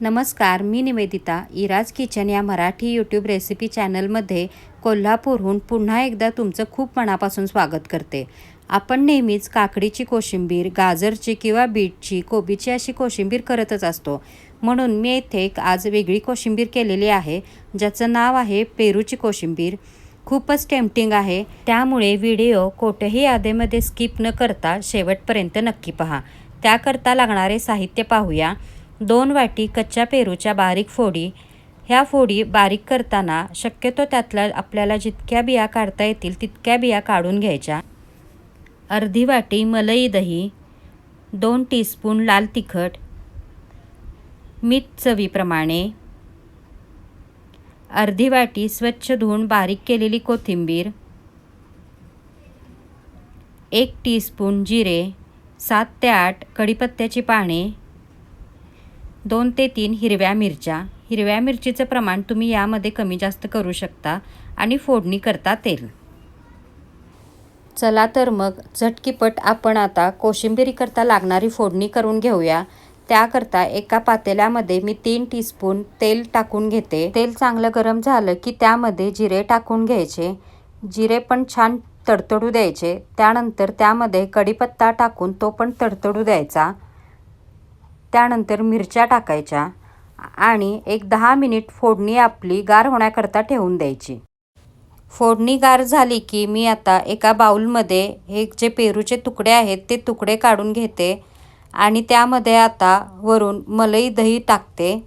नमस्कार मी Nivedita. Ira's kitchen या Marathi YouTube recipe चॅनलमध्ये कोल्हापूरहून पुन्हा एकदा तुमचं खूप मनापासून स्वागत करते. आपण नेहमीच काकडीची कोशिंबीर गाजरची किंवा बीटची कोबीची अशी कोशिंबीर करतच असतो. म्हणून मी येथे एक आज वेगळी कोशिंबीर केलेली आहे ज्याचं नाव आहे पेरूची कोशिंबीर. खूपच टेम्पटिंग आहे. त्यामुळे व्हिडिओ कोठेही आधेमध्ये स्किप न करता शेवटपर्यंत नक्की पहा. त्याकरता लागणारे साहित्य पाहूया. दोन वाटी कच्च्या पेरूच्या बारीक फोडी. ह्या फोडी बारीक करताना शक्यतो त्यातल्या आपल्याला जितक्या बिया काढता येतील तितक्या बिया काढून घ्यायच्या. अर्धी वाटी मलई दही. दोन टीस्पून लाल तिखट. मीठ चवीप्रमाणे. अर्धी वाटी स्वच्छ धुवून बारीक केलेली कोथिंबीर. एक टीस्पून जिरे. सात ते आठ कढीपत्त्याची पाने दोन ते तीन हिरव्या मिरच्या. हिरव्या मिरचीचं प्रमाण तुम्ही यामध्ये कमी जास्त करू शकता आणि फोडणी करता तेल. चला तर मग झटकीपट आपण आता कोशिंबिरीकरता लागणारी फोडणी करून घेऊया. त्याकरता एका पातेल्यामध्ये मी तीन टीस्पून तेल टाकून घेते. तेल चांगलं गरम झालं की त्यामध्ये जिरे टाकून घ्यायचे. जिरे पण छान तडतडू द्यायचे. त्यानंतर त्यामध्ये कढीपत्ता टाकून तो पण तडतडू द्यायचा. त्यानंतर मिरच्या टाकायच्या आणि एक दहा मिनिट फोडणी आपली गार होण्याकरता ठेवून द्यायची. फोडणी गार झाली की मी आता एका बाऊलमध्ये हे जे पेरूचे तुकडे आहेत ते तुकडे काढून घेते आणि त्यामध्ये आता वरून मलई दही टाकते.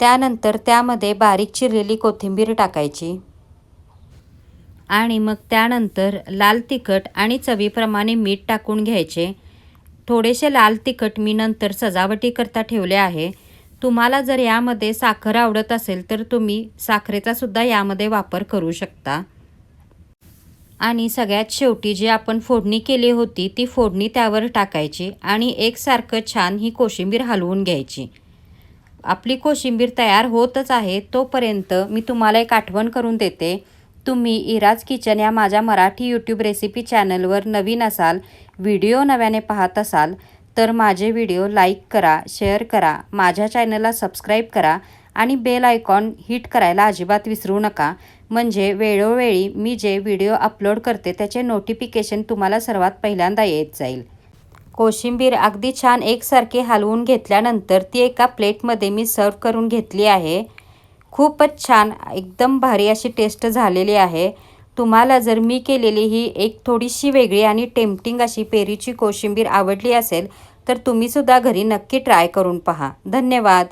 त्यानंतर त्यामध्ये बारीक चिरलेली कोथिंबीर टाकायची. आणि मग त्यानंतर लाल तिखट आणि चवीप्रमाणे मीठ टाकून घ्यायचे. थोडेसे लाल तिखट मी नंतर सजावटीकरता ठेवले आहे. तुम्हाला जर यामध्ये साखर आवडत असेल तर तुम्ही साखरेचासुद्धा यामध्ये वापर करू शकता. आणि सगळ्यात शेवटी जी आपण फोडणी केली होती ती फोडणी त्यावर टाकायची आणि एकसारखं छान ही कोशिंबीर हलवून घ्यायची. आपली कोशिंबीर तयार होतच आहे तोपर्यंत मी तुम्हाला एक आठवण करून देते. तुम्ही इराज किचन या माझ्या मराठी यूट्यूब रेसिपी चॅनलवर नवीन असाल व्हिडिओ नव्याने पाहत असाल तर माझे व्हिडिओ लाईक करा शेअर करा माझ्या चॅनलला सबस्क्राईब करा आणि बेल आयकॉन हिट करायला अजिबात विसरू नका. म्हणजे वेळोवेळी मी जे व्हिडिओ अपलोड करते त्याचे नोटिफिकेशन तुम्हाला सर्वात पहिल्यांदा येत जाईल. कोशिंबीर अगदी छान एकसारखी हलवून घेतल्यानंतर ती एका प्लेटमध्ये मी सर्व करून घेतली आहे. खूपच छान एकदम भारी अशी टेस्ट झालेली आहे. तुम्हाला जर मी केलेली ही एक थोडीशी वेगळी आणि टेम्पटिंग अशी पेरीची कोशिंबीर आवडली असेल तर तुम्हीसुद्धा घरी नक्की ट्राय करून पहा. धन्यवाद.